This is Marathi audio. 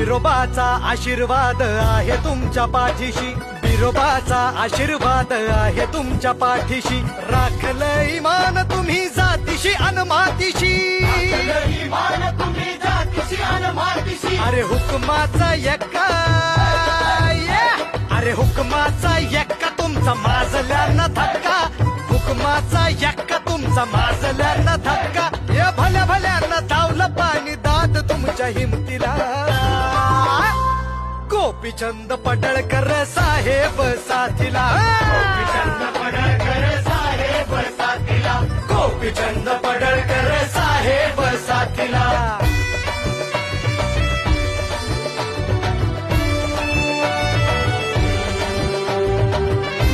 बिरोबाचा आशीर्वाद आहे तुमच्या पाठीशी. बिरोबाचा आशीर्वाद आहे तुमच्या पाठीशी. राखलं इमान तुम्ही जातीशी अनमातीशी अरे हुकमाचा यक्का अरे हुकमाचा यक्का तुमचा माजल्यानं धक्का हुकमाचा यक्का तुमचा माजल्यानं धक्का या भल्या भल्यानं धावलं पाणी दाद तुमच्या हिमतीला. गोपीचंद पडळकर साहेब साथीला. चंद पडळकर साहेब साथीला. गोपीचंद पडळकर